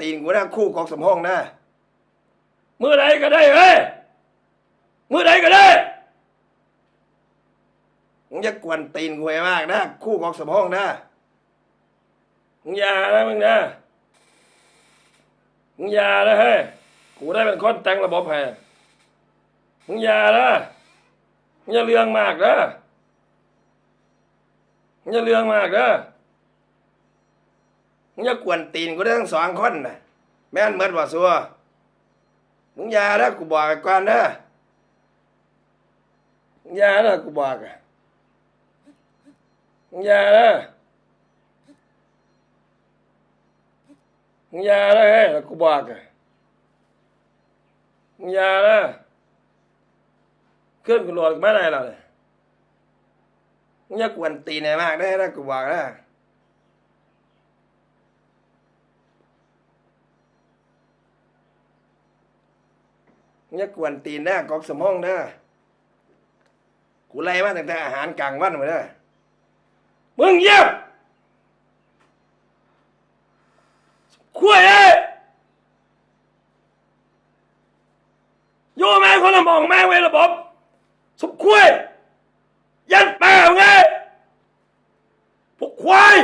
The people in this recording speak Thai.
ตีนกูนะคู่กอกสมห้องนะมือใดก็ได้เฮ้ยมือใดก็ได้มึงจะกวนตีนกูให้มากนะ คู่กอกสมห้องนะมึงอย่านะมึงนะมึงอย่านะเฮ้ยกูได้เป็นคนแต่งระบบให้มึงอย่านะมึงอย่าเรื่องมากนะมึงอย่าเรื่องมากนะ มึงจะกวนตีนกูได้ทั้งสองคนนะแม่นเมิดว่าซัวมึงยาแล้วกูบอกก่อนนะมึงอย่านะกูบอกอะมึงอย่านะมึงอย่านะเฮ้ยกูบอกอะมึงอย่านะขึ้นกูโหลดมาได้แล้วเนี่ยมึงจะกวนตีนให้มากได้นะกูบอกนะมึ อย่ากวนตีนหน้ากอกสมองเด้อกูไล่มาตั้งแต่อาหารกลางวันมาเด้อมึงเยี่ยมคุยเอ้ยู่แม่คนละมองแม่เว้ระบบสุมคุยยันแปลงไงพวกควาย